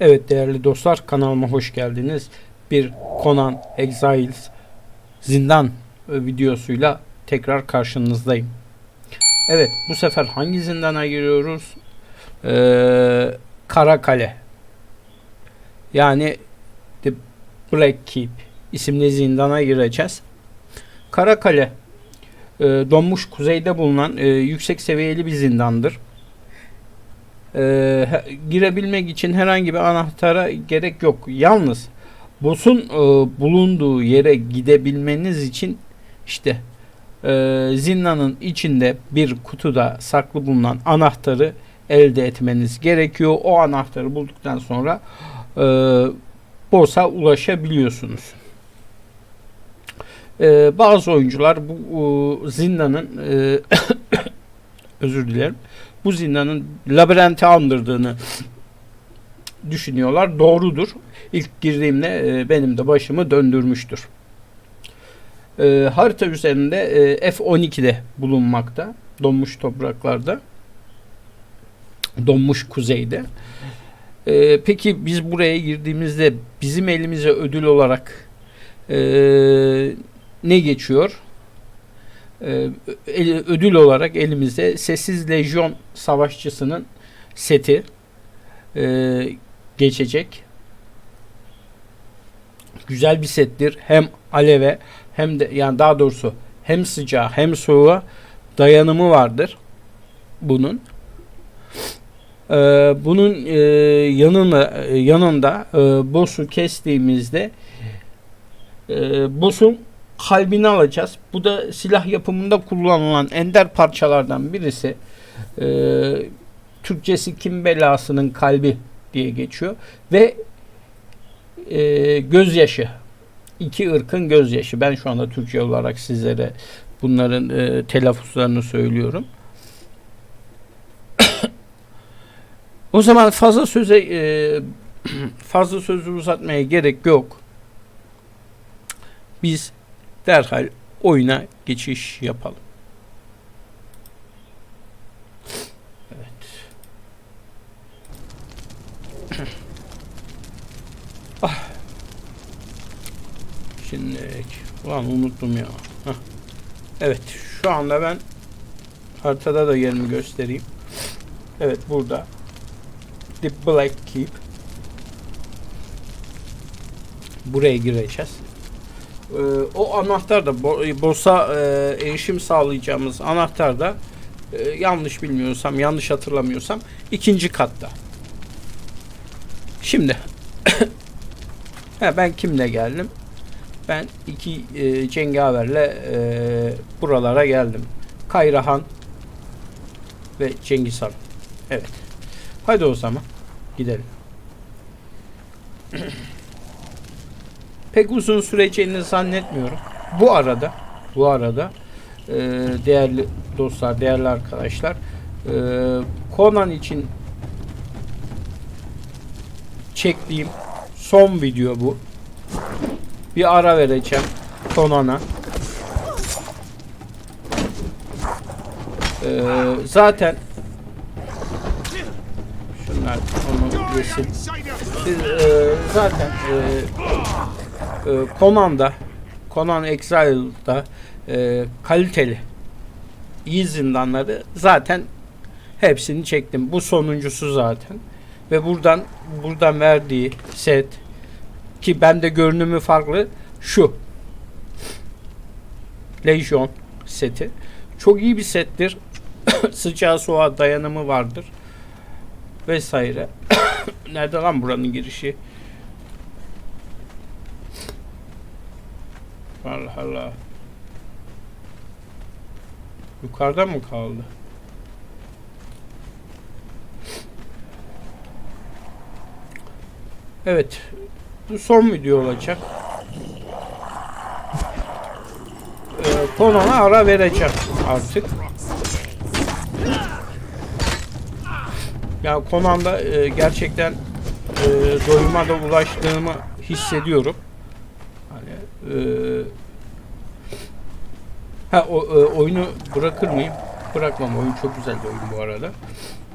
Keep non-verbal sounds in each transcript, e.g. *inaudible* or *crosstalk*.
Evet değerli dostlar kanalıma hoş geldiniz. Bir Conan Exiles zindan e, videosuyla tekrar karşınızdayım. Evet bu sefer hangi zindana giriyoruz? Ee, Karakale. Yani The Black Keep isimli zindana gireceğiz. Karakale e, donmuş kuzeyde bulunan e, yüksek seviyeli bir zindandır. E, girebilmek için herhangi bir anahtara gerek yok. Yalnız boss'un e, bulunduğu yere gidebilmeniz için işte e, zindanın içinde bir kutuda saklı bulunan anahtarı elde etmeniz gerekiyor. O anahtarı bulduktan sonra e, boss'a ulaşabiliyorsunuz. E, bazı oyuncular bu e, zindanın *coughs* e, özür dilerim bu zindanın labirenti andırdığını düşünüyorlar. Doğrudur. İlk girdiğimde e, benim de başımı döndürmüştür. E, harita üzerinde e, F12'de bulunmakta. Donmuş topraklarda. Donmuş kuzeyde. E, peki biz buraya girdiğimizde bizim elimize ödül olarak e, ne geçiyor? Ee, ödül olarak elimizde Sessiz Lejyon Savaşçısının seti e, geçecek. Güzel bir settir. Hem aleve hem de yani daha doğrusu hem sıcağa hem soğuğa dayanımı vardır bunun. Ee, bunun e, yanına yanında e, boss'u kestiğimizde e, boss'un kalbini alacağız. Bu da silah yapımında kullanılan ender parçalardan birisi. Ee, Türkçesi kim belasının kalbi diye geçiyor. Ve e, gözyaşı. İki ırkın gözyaşı. Ben şu anda Türkçe olarak sizlere bunların e, telaffuzlarını söylüyorum. *coughs* o zaman fazla söze e, *coughs* fazla sözü uzatmaya gerek yok. Biz derhal oyuna geçiş yapalım. Evet. *clears throat* ah. Şimdi ulan unuttum ya. Hah. Evet şu anda ben haritada da yerimi göstereyim. Evet burada The Black Keep buraya gireceğiz. Ee, o anahtar da bo- boss'a e, erişim sağlayacağımız anahtar da e, yanlış bilmiyorsam, yanlış hatırlamıyorsam ikinci katta. Şimdi *coughs* ben kimle geldim? Ben iki e, cengaverle e, buralara geldim. Kayrahan ve Cengiz Han. Evet. Hadi o zaman gidelim. *coughs* pek uzun süreceğini zannetmiyorum. Bu arada bu arada e, değerli dostlar, değerli arkadaşlar e, Conan için çektiğim son video bu. Bir ara vereceğim Conan'a. E, zaten şunlar onu yesin. Biz, e, zaten e, Conan'da Conan Exile'da e, kaliteli iyi zindanları zaten hepsini çektim. Bu sonuncusu zaten. Ve buradan buradan verdiği set ki bende görünümü farklı şu. Legion seti. Çok iyi bir settir. *coughs* Sıcağı soğuğa dayanımı vardır. Vesaire. *coughs* Nerede lan buranın girişi? Allah Allah. Yukarıda mı kaldı? Evet. Bu son video olacak. Ee, Conan'a ara vereceğim artık. Ya Conan'da e, gerçekten e, doyuma da ulaştığımı hissediyorum. Hani e, ha o, e, oyunu bırakır mıyım? Bırakmam. Oyun çok güzel bir oyun bu arada.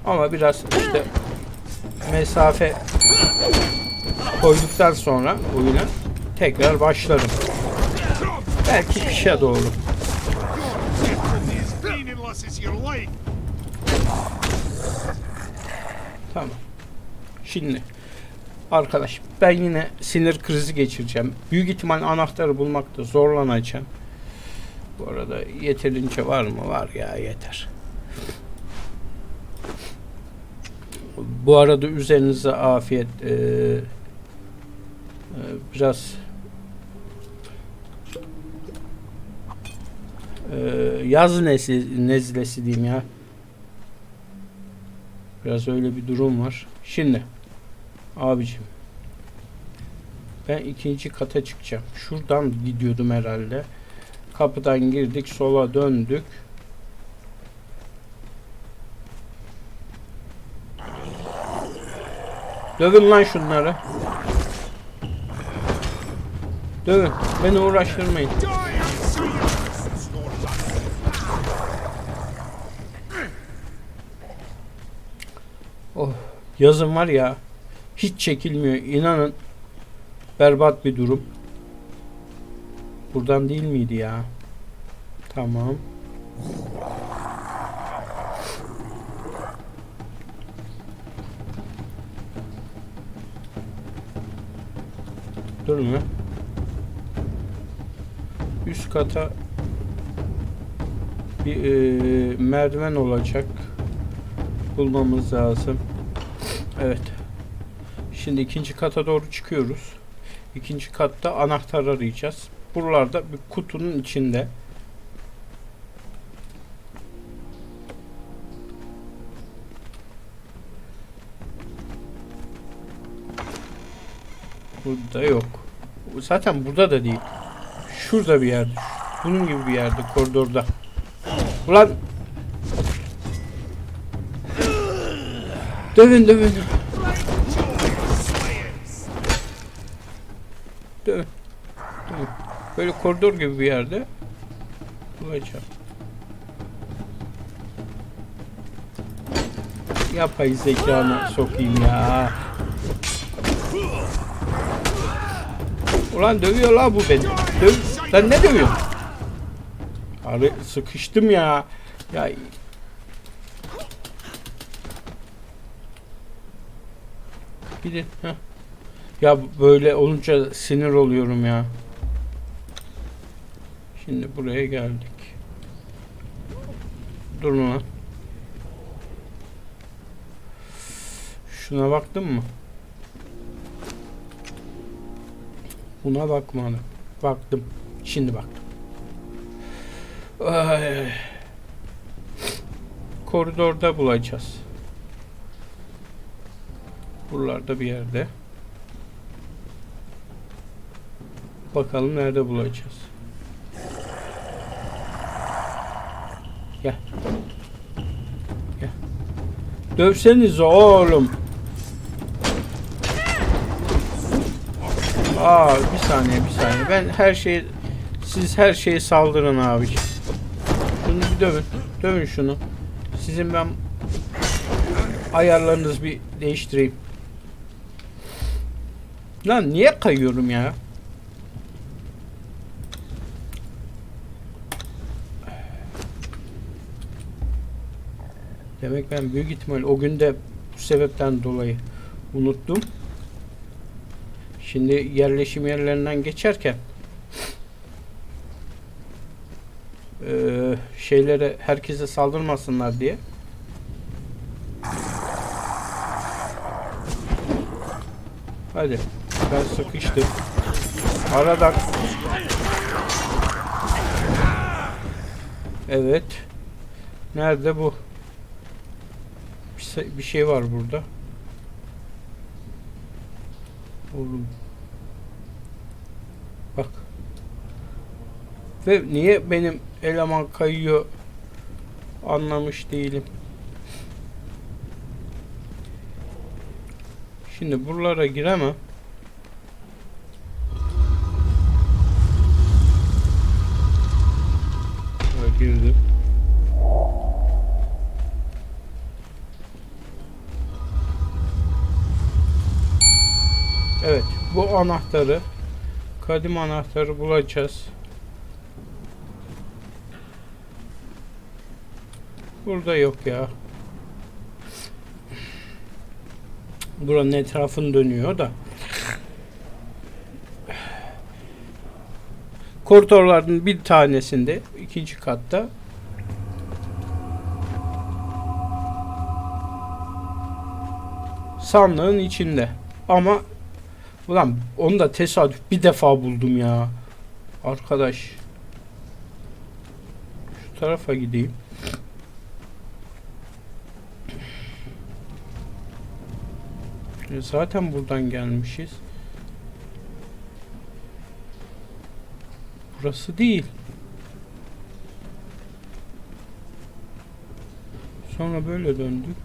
Ama biraz işte mesafe koyduktan sonra oyuna tekrar başlarım. Belki kışa doğru. Tamam. Şimdi arkadaş ben yine sinir krizi geçireceğim. Büyük ihtimal anahtarı bulmakta zorlanacağım. Bu arada yeterince var mı? Var ya yeter. Bu arada üzerinize afiyet. Ee, biraz ee, yaz nesi, nezlesi diyeyim ya. Biraz öyle bir durum var. Şimdi abicim ben ikinci kata çıkacağım. Şuradan gidiyordum herhalde. Kapıdan girdik, sola döndük. Dövün lan şunları. Dövün. Beni uğraştırmayın. Oh, yazın var ya hiç çekilmiyor. İnanın berbat bir durum. Buradan değil miydi ya? Tamam. Durun ya. Üst kata bir e, merdiven olacak. Bulmamız lazım. Evet. Şimdi ikinci kata doğru çıkıyoruz. İkinci katta anahtar arayacağız. Buralarda bir kutunun içinde. Burada yok. Zaten burada da değil. Şurada bir yerde. Bunun gibi bir yerde koridorda. Ulan Dövün dövün. Dövün. Böyle koridor gibi bir yerde bulacağım. Yapay zekanı sokayım ya. Ulan dövüyor la bu beni. Döv. Sen ne dövüyorsun? Abi sıkıştım ya. Ya Gidin. Heh. Ya böyle olunca sinir oluyorum ya. Şimdi buraya geldik. Durun lan. Şuna baktın mı? Buna bakmadım. Baktım. Şimdi baktım. Ay. Koridorda bulacağız. Buralarda bir yerde. Bakalım nerede bulacağız. Gel. Gel. Dövseniz oğlum. Aa bir saniye bir saniye. Ben her şeyi siz her şeye saldırın abi. Şunu bir dövün. Dövün şunu. Sizin ben ayarlarınızı bir değiştireyim. Lan niye kayıyorum ya? Demek ben büyük ihtimal o günde bu sebepten dolayı unuttum. Şimdi yerleşim yerlerinden geçerken eee, şeylere herkese saldırmasınlar diye Hadi. Ben sıkıştım. Aradan. Evet. Nerede bu? Bir, bir şey var burada. Oğlum. Bak. Ve niye benim eleman kayıyor anlamış değilim. Şimdi buralara giremem. Bu anahtarı kadim anahtarı bulacağız. Burada yok ya. Buranın etrafını dönüyor da. Koridorların bir tanesinde ikinci katta sandığın içinde. Ama ulan onu da tesadüf bir defa buldum ya. Arkadaş. Şu tarafa gideyim. E, Zaten buradan gelmişiz. Burası değil. Sonra böyle döndük.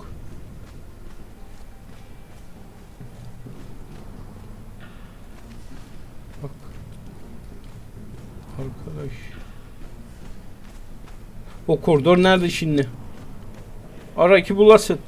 Bak. Arkadaş. O koridor nerede şimdi? Ara ki bulasın.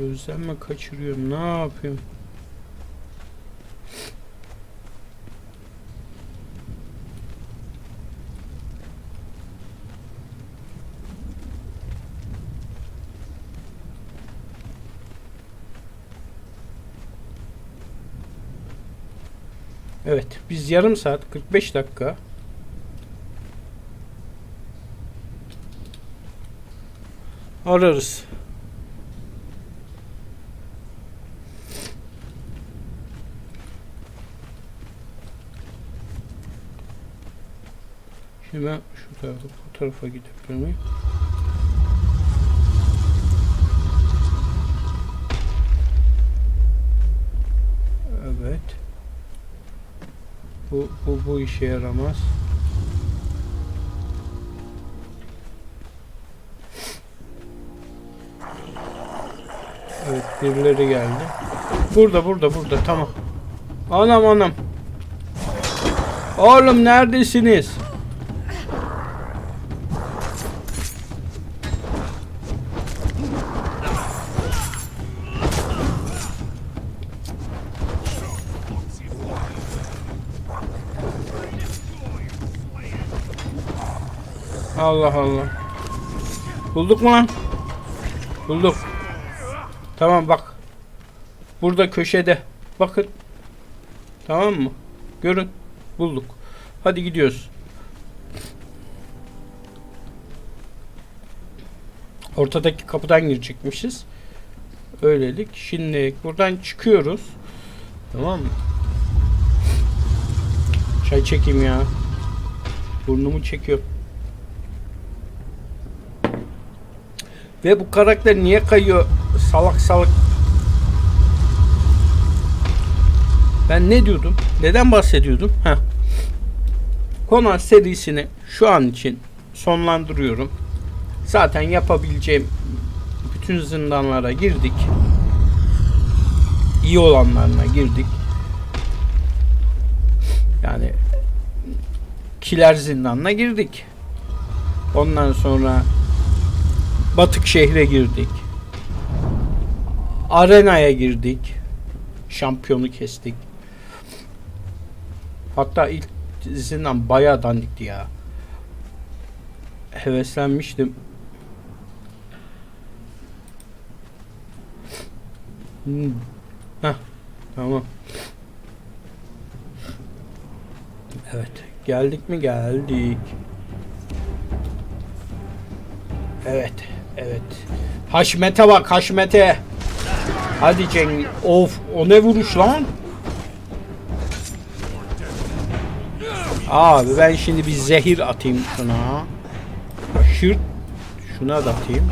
Gözden mi kaçırıyorum? Ne yapayım? Evet, biz yarım saat 45 dakika ararız. Ben şu tarafa, bu tarafa gidebilir miyim? Evet. Bu, bu, bu işe yaramaz. Evet birileri geldi. Burada burada burada tamam. Anam anam. Oğlum neredesiniz? Allah Allah. Bulduk mu lan? Bulduk. Tamam bak. Burada köşede. Bakın. Tamam mı? Görün. Bulduk. Hadi gidiyoruz. Ortadaki kapıdan girecekmişiz. Öylelik. Şimdi buradan çıkıyoruz. Tamam mı? Çay çekeyim ya. Burnumu çekiyor. Ve bu karakter niye kayıyor salak salak? Ben ne diyordum? Neden bahsediyordum? Heh. Conan serisini şu an için sonlandırıyorum. Zaten yapabileceğim bütün zindanlara girdik. İyi olanlarına girdik. Yani Kiler zindanına girdik. Ondan sonra Batık şehre girdik. Arenaya girdik. Şampiyonu kestik. Hatta ilk zindan bayağı dandikti ya. Heveslenmiştim. Hmm. Heh, tamam. Evet. Geldik mi? Geldik. Evet. Evet. Haşmet'e bak Haşmet'e. Hadi Cengiz. Of o ne vuruş lan? Abi ben şimdi bir zehir atayım şuna. Şırt. Şuna da atayım.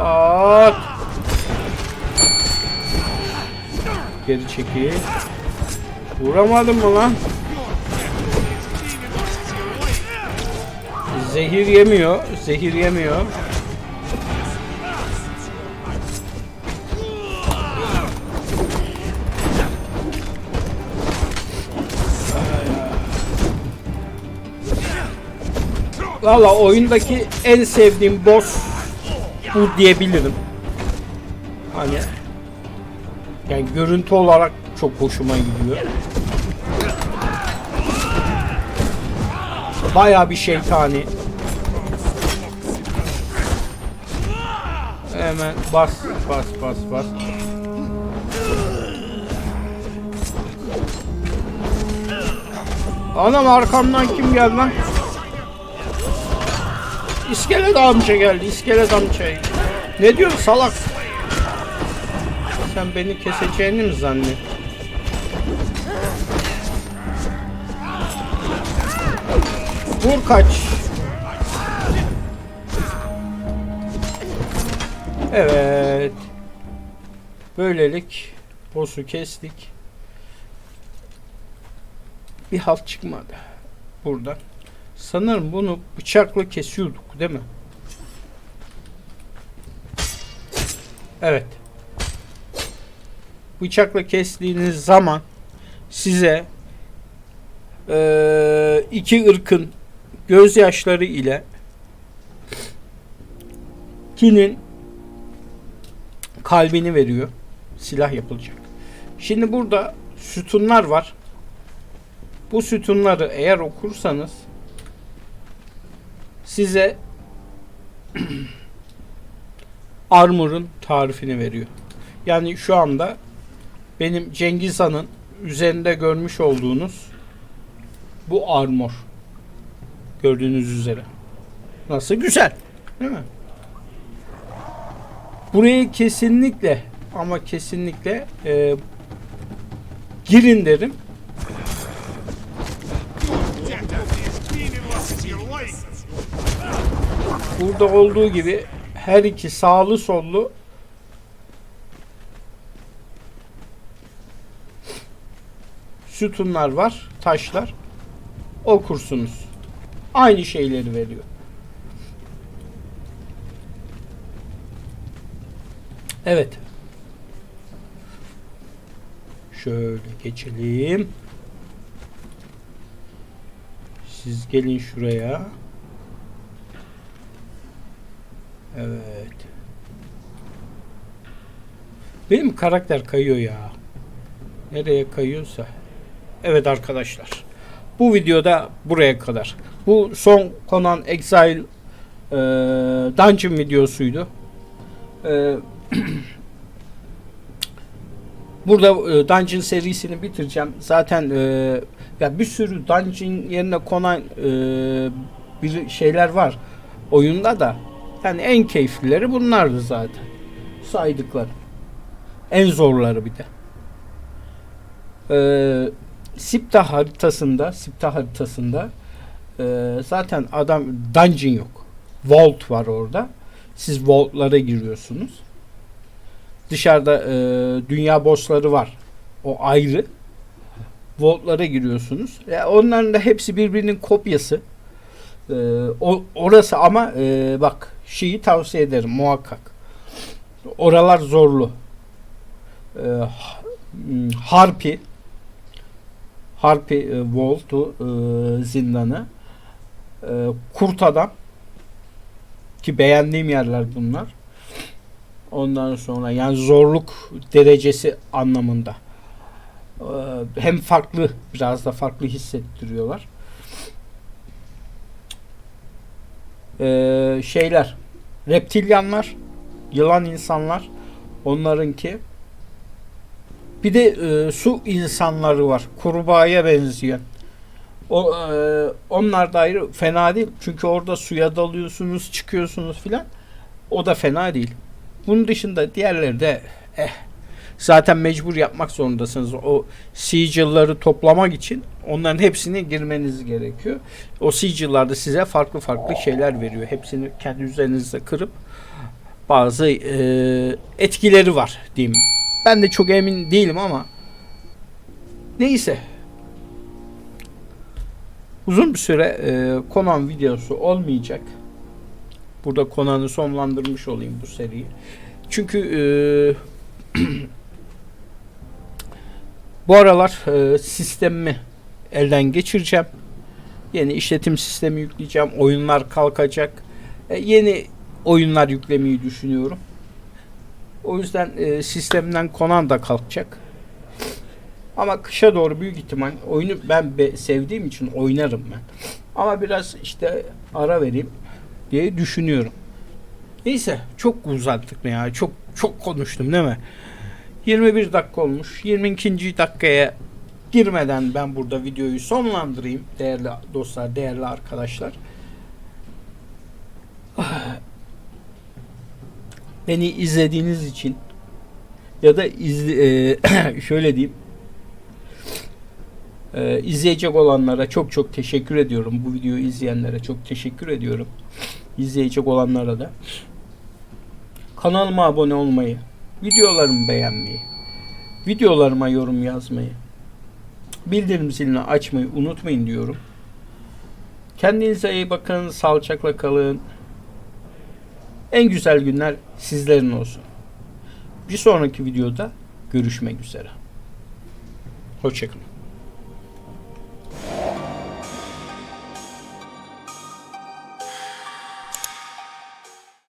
At. Geri çekil. Vuramadın mı lan? Zehir yemiyor. Zehir yemiyor. Valla oyundaki en sevdiğim boss bu diyebilirim. Hani yani görüntü olarak çok hoşuma gidiyor. Baya bir şeytani. Hemen bas bas bas bas. Anam arkamdan kim geldi lan? İskelet amca geldi. İskelet amca. Ne diyorsun salak? Sen beni keseceğini mi zannet? Vur kaç. Evet. Böylelik boss'u kestik. Bir halt çıkmadı. Buradan. Sanırım bunu bıçakla kesiyorduk değil mi? Evet. Bıçakla kestiğiniz zaman size eee, iki ırkın gözyaşları ile kinin kalbini veriyor. Silah yapılacak. Şimdi burada sütunlar var. Bu sütunları eğer okursanız size *clears throat* armor'un tarifini veriyor. Yani şu anda benim Cengiz Han'ın üzerinde görmüş olduğunuz bu armor. Gördüğünüz üzere. Nasıl güzel. Değil mi? Buraya kesinlikle ama kesinlikle e, girin derim. Burada olduğu gibi her iki sağlı sollu sütunlar var, taşlar. Okursunuz. Aynı şeyleri veriyor. Evet. Şöyle geçelim. Siz gelin şuraya. Evet. Benim karakter kayıyor ya. Nereye kayıyorsa. Evet arkadaşlar. Bu videoda buraya kadar. Bu son Conan Exile e, Dungeon videosuydu. E, *clears throat* Burada e, Dungeon serisini bitireceğim. Zaten e, ya bir sürü Dungeon yerine Conan e, bir şeyler var oyunda da. Yani en keyiflileri bunlardı zaten. Saydıkları. En zorları bir de. Ee, Sipta haritasında Sipta haritasında e, zaten adam dungeon yok. Vault var orada. Siz vaultlara giriyorsunuz. Dışarıda e, dünya bossları var. O ayrı. Vaultlara giriyorsunuz. Ya onların da hepsi birbirinin kopyası. Ee, o, orası ama e, bak şeyi tavsiye ederim muhakkak. Oralar zorlu. Hmm, Harpi Harpi e, Vault'u e, zindanı e, Kurt Adam ki beğendiğim yerler bunlar. Ondan sonra yani zorluk derecesi anlamında. Ee, hem farklı biraz da farklı hissettiriyorlar. Ee, şeyler reptilyanlar yılan insanlar onlarınki. Bir de e, su insanları var kurbağaya benzeyen o e, onlar da ayrı fena değil. Çünkü orada suya dalıyorsunuz çıkıyorsunuz filan. O da fena değil bunun dışında diğerleri de eh zaten mecbur yapmak zorundasınız o siege'ları toplamak için onların hepsini girmeniz gerekiyor o siege'larda size farklı farklı şeyler veriyor. Hepsini kendi üzerinizde kırıp bazı e, etkileri var diyeyim. Ben de çok emin değilim ama Neyse. Uzun bir süre e, Conan videosu olmayacak. Burada Conan'ı sonlandırmış olayım bu seriyi. Çünkü e, *clears throat* bu aralar e, sistemimi elden geçireceğim. Yeni işletim sistemi yükleyeceğim. Oyunlar kalkacak. E, yeni oyunlar yüklemeyi düşünüyorum. O yüzden e, sistemden Conan da kalkacak. Ama kışa doğru büyük ihtimal oyunu ben be- sevdiğim için oynarım ben. Ama biraz işte ara vereyim diye düşünüyorum. Neyse çok uzattık mı ya? Çok çok konuştum değil mi? 21 dakika olmuş. 22. dakikaya girmeden ben burada videoyu sonlandırayım değerli dostlar, değerli arkadaşlar. *sighs* Beni izlediğiniz için ya da izle, e, *clears throat* şöyle diyeyim e, izleyecek olanlara çok çok teşekkür ediyorum. Bu videoyu izleyenlere çok teşekkür ediyorum. İzleyecek olanlara da kanalıma abone olmayı, videolarımı beğenmeyi, videolarıma yorum yazmayı, bildirim zilini açmayı unutmayın diyorum. Kendinize iyi bakın, sağlıcakla kalın. En güzel günler sizlerin olsun. Bir sonraki videoda görüşmek üzere. Hoşçakalın.